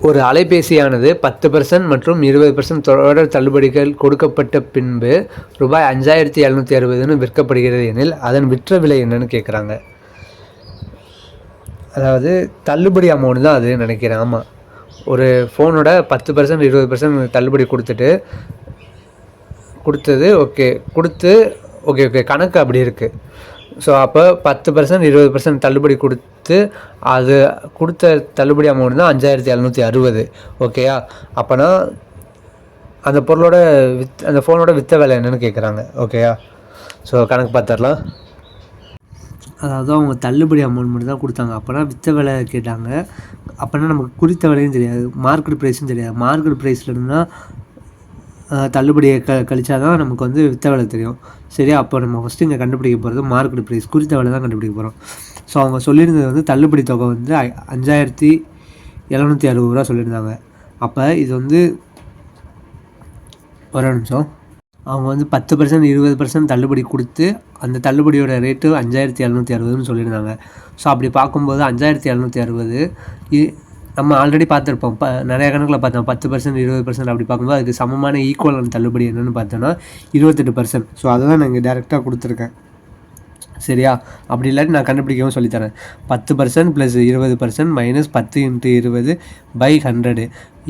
ஒரு அலைபேசியானது பத்து பர்சன்ட் மற்றும் இருபது பர்சன்ட் தொடர் தள்ளுபடிகள் கொடுக்கப்பட்ட பின்பு ரூபாய் அஞ்சாயிரத்தி எழுநூற்றி அறுபதுன்னு விற்கப்படுகிறது எனில் அதன் விற்ற விலை என்னன்னு கேட்குறாங்க அதாவது தள்ளுபடி அமௌண்ட் தான் அது நினைக்கிறேன். ஆமாம் ஒரு ஃபோனோட பத்து பர்சன்ட் இருபது பர்சன்ட் தள்ளுபடி கொடுத்துட்டு கொடுத்தது ஓகே கொடுத்து ஓகே ஓகே கணக்கு அப்படி இருக்குது ஸோ அப்போ பத்து பர்சன்ட் இருபது பர்சன்ட் தள்ளுபடி கொடுத்து அது கொடுத்த தள்ளுபடி அமௌண்ட் தான் அஞ்சாயிரத்தி எழுநூற்றி அறுபது. ஓகேயா அப்போனா அந்த பொருளோட வித் அந்த ஃபோனோட வித்த வேலை என்னென்னு கேட்குறாங்க ஓகேயா ஸோ கணக்கு பார்த்துடலாம். அதாவது அவங்க தள்ளுபடி அமௌண்ட் மட்டும் தான் கொடுத்தாங்க. அப்போனா வித்த விலை கேட்டாங்க. அப்போனா நமக்கு குறித்த விலையும் தெரியாது. மார்க்கெட் ப்ரைஸும் தெரியாது. மார்க்கெட் ப்ரைஸ்லன்னா தள்ளுபடியை க கழிச்சா தான் நமக்கு வந்து வித்த விலை தெரியும். சரியா? அப்போ நம்ம ஃபஸ்ட்டு இங்கே கண்டுபிடிக்க போகிறது மார்க்கெட் ப்ரைஸ் குறித்த விலை தான் கண்டுபிடிக்க போகிறோம் ஸோ அவங்க சொல்லியிருந்தது வந்து தள்ளுபடி தொகை வந்து அஞ்சாயிரத்தி எழுநூற்றி அறுபது ரூபா சொல்லியிருந்தாங்க. அப்போ இது வந்து ஒரு நிமிஷம். அவங்க வந்து பத்து பர்சன்ட் இருபது பர்சன்ட் தள்ளுபடி கொடுத்து அந்த தள்ளுபடியோட ரேட்டு அஞ்சாயிரத்தி எழுநூற்றி அறுபதுன்னு சொல்லியிருந்தாங்க. ஸோ அப்படி பார்க்கும்போது அஞ்சாயிரத்தி எழுநூற்றி அறுபது நம்ம ஆல்ரெடி பார்த்துருப்போம். ப நிறைய கணக்கில் பார்த்தோம். பத்து பர்சன்ட் இருபது பர்சன்ட் அப்படி பார்க்கும்போது அதுக்கு சமமான ஈக்குவலான தள்ளுபடி என்னென்னு பார்த்தோன்னா இருபத்தெட்டு பர்சன்ட் ஸோ அதை தான் நான் இங்கே டேரெக்டாக கொடுத்துருக்கேன். சரியா? அப்படி இல்லாட்டி நான் கண்டுபிடிக்கவும் சொல்லித்தரேன். பத்து பர்சன்ட் ப்ளஸ் இருபது பர்சன்ட் மைனஸ் பத்து இன்ட்டு இருபது by hundred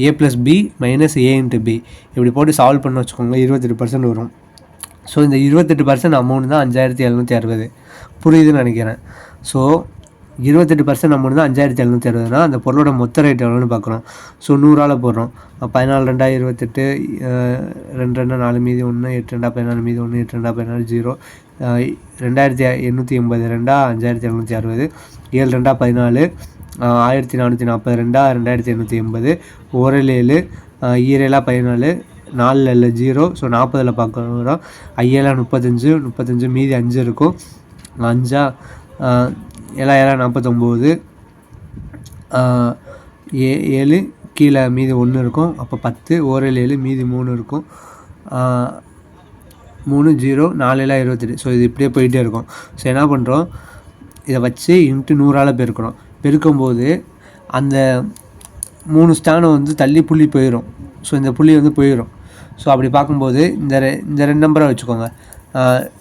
A plus B minus A into B இப்படி போட்டு சால்வ் பண்ண வச்சுக்கோங்க இருபத்தெட்டு பர்சன்ட் வரும். ஸோ இந்த இருபத்தெட்டு பர்சன்ட் அமௌண்ட் தான் அஞ்சாயிரத்தி எழுநூற்றி அறுபது. புரியுதுன்னு நினைக்கிறேன். ஸோ இருபத்தெட்டு பர்சன்ட் அமௌண்ட் தான் அஞ்சாயிரத்தி எழுநூற்றி அறுபதுனா அந்த பொருளோட மொத்த ரேட் எவ்வளோன்னு பார்க்குறோம். ஸோ நூறால் போடுறோம். பதினாலு ரெண்டாக இருபத்தெட்டு ரெண்டு ரெண்டா நாலு மீதி ஒன்று எட்டு ரெண்டா பதினாலு மீதி ஒன்று எட்டு ரெண்டா பதினாலு ஜீரோ. ரெண்டாயிரத்தி எண்ணூற்றி எண்பது ரெண்டா அஞ்சாயிரத்தி எழுநூற்றி அறுபது. ஏழு ரெண்டா பதினாலு ஆயிரத்தி நானூற்றி நாற்பது ரெண்டா ரெண்டாயிரத்தி எண்ணூற்றி எண்பது. ஓரல் ஏழு ஈரேலாக பதினாலு நாலில் இல்லை ஜீரோ. ஸோ நாற்பதில் பார்க்குறோம். ஐயேழா முப்பத்தஞ்சு முப்பத்தஞ்சு மீதி அஞ்சு இருக்கும். அஞ்சா ஏழாயிரம் நாற்பத்தொம்போது. ஏ ஏழு கீழே மீதி ஒன்று இருக்கும். அப்போ பத்து ஓரில் ஏழு மீதி மூணு இருக்கும். மூணு ஜீரோ நாலு இருபத்தெட்டு. ஸோ இது இப்படியே போயிட்டே இருக்கும். ஸோ என்ன பண்ணுறோம் இதை வச்சு இன்ட்டு நூறால் பெருக்கிறோம் பெருக்கும்போது அந்த மூணு ஸ்தானம் வந்து தள்ளி புள்ளி போயிடும் ஸோ இந்த புள்ளி வந்து போயிடும் ஸோ அப்படி பார்க்கும்போது இந்த ரெ இந்த ரெண்டு நம்பரை வச்சுக்கோங்க.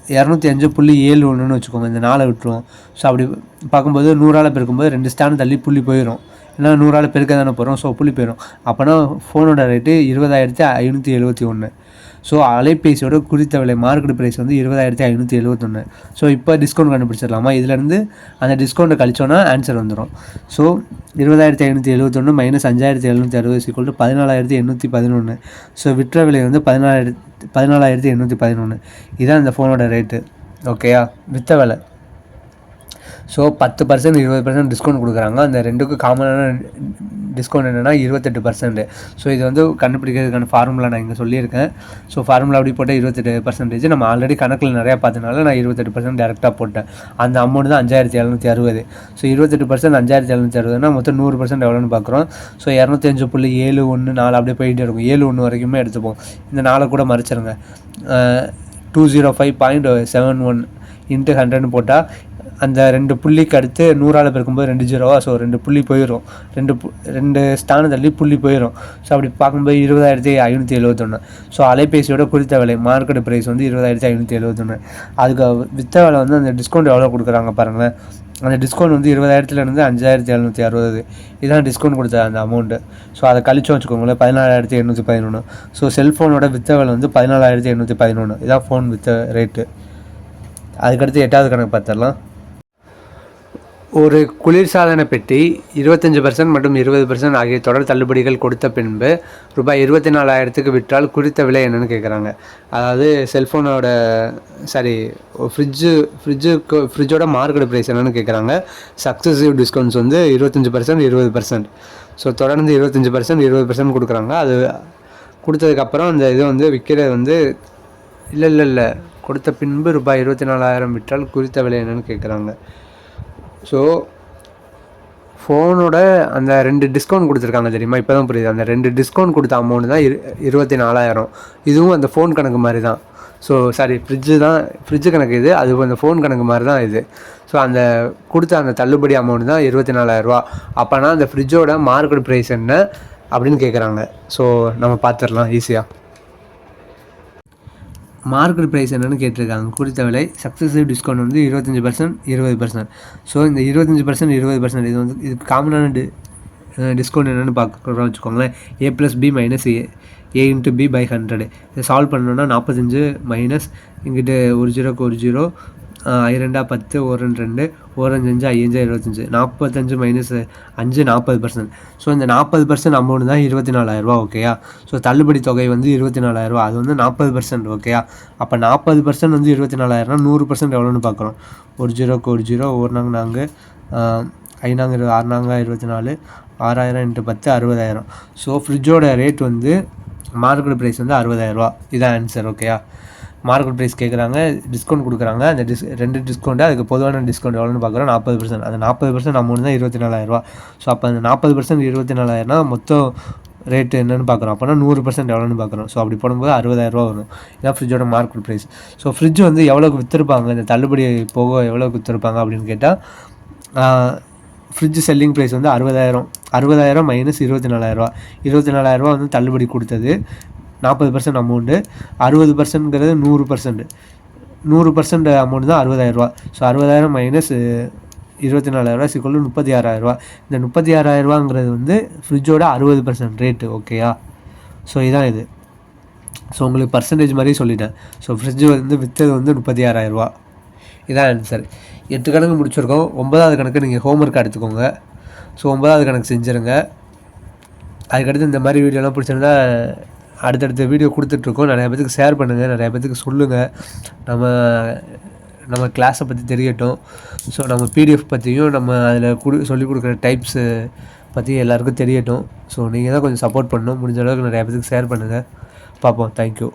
இரநூத்தி அஞ்சு புள்ளி ஏழு ஒன்றுன்னு வச்சுக்கோங்க இந்த நாளை விட்டுருவோம் ஸோ அப்படி பார்க்கும்போது நூறால் பெருக்கும்போது ரெண்டு ஸ்டாண்ட் தள்ளி புள்ளி போயிடும் ஏன்னா நூறால் பெருக்க தானே போகிறோம் ஸோ புள்ளி போயிடும் அப்போனா ஃபோனோட ரேட்டு இருபதாயிரத்தி ஐநூற்றி எழுபத்தி ஒன்று ஸோ அலைபேசியோட குறித்த விலை மார்க்கெட் ப்ரைஸ் வந்து இருபதாயிரத்தி ஐநூற்றி எழுபத்தொன்று ஸோ இப்போ டிஸ்கவுண்ட் கண்டுபிடிச்சிடலாமா? இதுலேருந்து அந்த டிஸ்கவுண்ட்டை கழிச்சோன்னா ஆன்சர் வந்துடும் ஸோ இருபதாயிரத்தி ஐநூற்றி எழுபத்தொன்று மைனஸ் அஞ்சாயிரத்தி எழுநூற்றி அறுபது சிக்கல் பதினாலாயிரத்தி எண்ணூற்றி பதினொன்று ஸோ விற்ற விலை வந்து பதினாலாயிரத்தி பதினாலாயிரத்தி எண்ணூற்றி பதினொன்று இதுதான் இந்த ஃபோனோட ரேட்டு ஓகேயா விற்ற விலை. ஸோ பத்து பர்சன்ட் இருபது பர்சன்ட் டிஸ்கவுண்ட் கொடுக்குறாங்க. அந்த ரெண்டுக்கும் காமனான டிஸ்கவுண்ட் என்னென்னா இருபத்தெட்டு பர்சன்ட் ஸோ இது வந்து கண்டுபிடிக்கிறதுக்கான ஃபார்முலா நான் இங்கே சொல்லியிருக்கேன். ஸோ ஃபார்முலா அப்படி போட்டால் இருபத்தெட்டு பர்சன்டேஜ் நம்ம ஆல்ரெடி கணக்கில் நிறையா பார்த்தனால நான் இருபத்தெட்டு பர்சன்ட் டேரெக்டாக போட்டேன். அந்த அமௌண்ட் தான் அஞ்சாயிரத்தி எழுநூற்றி அறுபது. ஸோ இருபத்தெட்டு பர்சன்ட் அஞ்சாயிரத்தி எழுநூற்றி அறுபதுனா மொத்தம் நூறு பர்சன்ட் எவ்வளோன்னு பார்க்குறோம். ஸோ இரநூத்தஞ்சு புள்ளி ஏழு ஒன்று நாலு அப்படியே போயிட்டே இருக்கும். ஏழு ஒன்று வரைக்குமே எடுத்துப்போம். இந்த நாளை கூட மறைச்சிருங்க. Two zero five point seven one into ஹண்ட்ரட்னு போட்டால் அந்த ரெண்டு புள்ளிக்கு அடுத்து நூறால் பெருக்கும்போது ரெண்டு ஜீரோவா ஸோ ரெண்டு புள்ளி போயிடும் ரெண்டு ரெண்டு ஸ்தானம் தள்ளி புள்ளி போயிடும் ஸோ அப்படி பார்க்கும்போது இருபதாயிரத்தி ஐநூற்றி எழுபத்தொன்று ஸோ அலைபேசியோட குறித்த விலை மார்க்கெட் ப்ரைஸ் வந்து இருபதாயிரத்தி ஐநூற்றி எழுபத்தொன்று அதுக்கு வித்த விலை வந்து அந்த டிஸ்கவுண்ட் எவ்வளோ கொடுக்குறாங்க பாருங்களேன். அந்த டிஸ்கவுண்ட் வந்து இருபதாயிரத்துலேருந்து அஞ்சாயிரத்தி எழுநூற்றி அறுபது. இதுதான் டிஸ்கவுண்ட் கொடுத்த அந்த அமௌண்ட்டு ஸோ அதை கழிச்சு வச்சுக்கோங்களேன் பதினாலாயிரத்தி எண்ணூற்றி பதினொன்று ஸோ செல்ஃபோனோட வித்த விலை வந்து பதினாலாயிரத்தி எண்ணூற்றி பதினொன்று இதான் ஃபோன் வித்த ரேட்டு அதுக்கடுத்து எட்டாவது கணக்கு பார்த்துடலாம். ஒரு குளிர்சாதன பெட்டி இருபத்தஞ்சி பர்சன்ட் மற்றும் இருபது பர்சன்ட் ஆகிய தொடர் தள்ளுபடிகள் கொடுத்த பின்பு ரூபாய் இருபத்தி நாலாயிரத்துக்கு விற்றால் குறித்த விலை என்னென்னு கேட்குறாங்க அதாவது செல்ஃபோனோட சாரி ஃப்ரிட்ஜு ஃப்ரிட்ஜுக்கு ஃப்ரிட்ஜோட மார்க்கெட் ப்ரைஸ் என்னென்னு கேட்குறாங்க சக்ஸஸிவ் டிஸ்கவுண்ட்ஸ் வந்து இருபத்தஞ்சி பர்சன்ட் இருபது பர்சன்ட் ஸோ தொடர்ந்து இருபத்தஞ்சி பர்சன்ட் இருபது பர்சன்ட் கொடுக்குறாங்க. அது கொடுத்ததுக்கப்புறம் அந்த இது வந்து விற்கிறது வந்து இல்லை இல்லை இல்லை கொடுத்த பின்பு ரூபாய் இருபத்தி நாலாயிரம் விற்றால் குறித்த விலை என்னென்னு கேட்குறாங்க ஸோ ஃபோனோட அந்த ரெண்டு டிஸ்கவுண்ட் கொடுத்துருக்காங்க தெரியுமா? இப்போ தான் புரியுது. அந்த ரெண்டு டிஸ்கவுண்ட் கொடுத்த அமௌண்ட் தான் இரு இருபத்தி நாலாயிரம் இதுவும் அந்த ஃபோன் கணக்கு மாதிரி தான் ஸோ சாரி ஃப்ரிட்ஜு தான் ஃப்ரிட்ஜு கணக்கு இது அது அந்த ஃபோன் கணக்கு மாதிரி தான் இது. ஸோ அந்த கொடுத்த அந்த தள்ளுபடி அமௌண்ட் தான் இருபத்தி நாலாயிரரூவா அப்போனா அந்த ஃப்ரிட்ஜோட மார்க்கெட் ப்ரைஸ் என்ன அப்படின்னு கேட்குறாங்க ஸோ நம்ம பார்த்துடலாம் ஈஸியாக மார்க்கெட் ப்ரைஸ் என்னென்னு கேட்டிருக்காங்க. குறித்த விலை சக்ஸஸிவ் டிஸ்கவுண்ட் வந்து இருபத்தஞ்சி பர்சன்ட் இருபது பர்சன்ட் ஸோ இந்த இருபத்தஞ்சி பர்சன்ட் இருபது பர்சன்ட் இது வந்து இது காமனான டி டிஸ்கவுண்ட் என்னென்னு பார்க்குறோம் வச்சுக்கோங்களேன். A plus B minus A A into B by hundred இதை சால்வ் பண்ணோன்னா நாற்பத்தஞ்சு மைனஸ் இங்கிட்டு ஒரு ஜீரோக்கு ஒரு ஜீரோ இரண்டா பத்து ஒரு ரெண்டு ரெண்டு ஒரு அஞ்சு அஞ்சு ஐயஞ்சு இருபத்தஞ்சு. நாற்பத்தஞ்சு மைனஸ் அஞ்சு நாற்பது பர்சன்ட் ஸோ இந்த நாற்பது பர்சன்ட் அமௌண்ட் தான் இருபத்தி நாலாயிரரூவா ஓகேயா ஸோ தள்ளுபடி தொகை வந்து இருபத்தி நாலாயிரரூவா அது வந்து நாற்பது பர்சன்ட் ஓகேயா அப்போ நாற்பது பர்சன்ட் வந்து இருபத்தி நாலாயிரம்னா நூறு பர்சன்ட் எவ்வளோன்னு பார்க்குறோம். ஒரு ஜீரோக்கு ஒரு ஜீரோ ஒரு நாங்க நாங்கள் ஐநாங்க இரு ஆறுநாங்க இருபத்தி நாலு ஆறாயிரம் இன்ட்டு பத்து அறுபதாயிரம். ஸோ ஃப்ரிட்ஜோட ரேட் வந்து மார்க்கெட் ப்ரைஸ் வந்து அறுபதாயிரரூவா இதான் ஆன்சர் ஓகேயா மார்க்கெட் ப்ரைஸ் கேட்குறாங்க டிஸ்கவுண்ட் கொடுக்குறாங்க. அந்த டிஸ் ரெண்டு டிஸ்கவுண்ட்டு அதுக்கு பொதுவான டிஸ்கவுண்ட் எவ்வளோன்னு பார்க்குறோம் நாற்பது பர்சன்ட் அந்த நாற்பது பர்சன்ட் அமௌண்ட் தான் இருபத்தி நாலாயிரரூவா ஸோ அப்போ அந்த நாற்பது பர்சன்ட் இருபத்தி நாலாயிரம்னா மொத்தம் ரேட்டு என்னென்னு பார்க்குறோம். அப்போனா நூறு பர்சன்ட் எவ்வளோன்னு பார்க்குறோம். ஸோ அப்படி போடும்போது அறுபதாயிரரூவா வரும். இதான் ஃப்ரிட்ஜோட மார்க்கெட் ப்ரைஸ் ஸோ ஃப்ரிட்ஜ் வந்து எவ்வளோக்கு விற்றுருப்பாங்க இந்த தள்ளுபடி போக எவ்வளோக்கு விற்றுருப்பாங்க அப்படின்னு கேட்டால் ஃப்ரிட்ஜ் செல்லிங் ப்ரைஸ் வந்து அறுபதாயிரம். அறுபதாயிரம் மைனஸ் இருபத்தி நாலாயிரரூவா இருபத்தி நாலாயிரரூவா வந்து தள்ளுபடி கொடுத்தது. நாற்பது பர்சன்ட் அமௌண்ட்டு அறுபது பர்சன்ட்ங்கிறது நூறு பர்சன்ட் நூறு பர்சன்ட் அமௌண்ட் தான் அறுபதாயிரரூவா ஸோ அறுபதாயிரம் மைனஸ் இருபத்தி நாலாயிரரூவா சிக்கல் முப்பத்தி ஆறாயிரரூவா இந்த முப்பத்தி ஆறாயிரரூவாங்கிறது வந்து ஃப்ரிட்ஜோட அறுபது பர்சன்ட் ரேட்டு ஓகேயா ஸோ இதான் இது. ஸோ உங்களுக்கு பர்சன்டேஜ் மாதிரி சொல்லிட்டேன். ஸோ ஃப்ரிட்ஜு வந்து விற்றது வந்து முப்பத்தி ஆறாயிரரூவா இதான் ஆன்சர் எட்டு கணக்கு முடிச்சிருக்கோம். ஒன்பதாவது கணக்கு நீங்கள் ஹோம்ஒர்க் எடுத்துக்கோங்க. ஸோ ஒன்பதாவது கணக்கு செஞ்சுருங்க. அதுக்கடுத்து இந்த மாதிரி வீடியோலாம் பிடிச்சிருந்தா அடுத்தடுத்த வீடியோ கொடுத்துட்ருக்கோம். நிறையா பேத்துக்கு ஷேர் பண்ணுங்கள் நிறையா பேத்துக்கு சொல்லுங்கள் நம்ம நம்ம கிளாஸை பற்றி தெரியட்டும். ஸோ நம்ம பிடிஎஃப் பற்றியும் நம்ம அதில் கொடு சொல்லிக் கொடுக்குற டைப்ஸு பற்றி எல்லாருக்கும் தெரியட்டும். ஸோ நீங்கள் தான் கொஞ்சம் சப்போர்ட் பண்ணணும். முடிஞ்ச அளவுக்கு நிறையா பேத்துக்கு ஷேர் பண்ணுங்கள் பார்ப்போம். தேங்க்யூ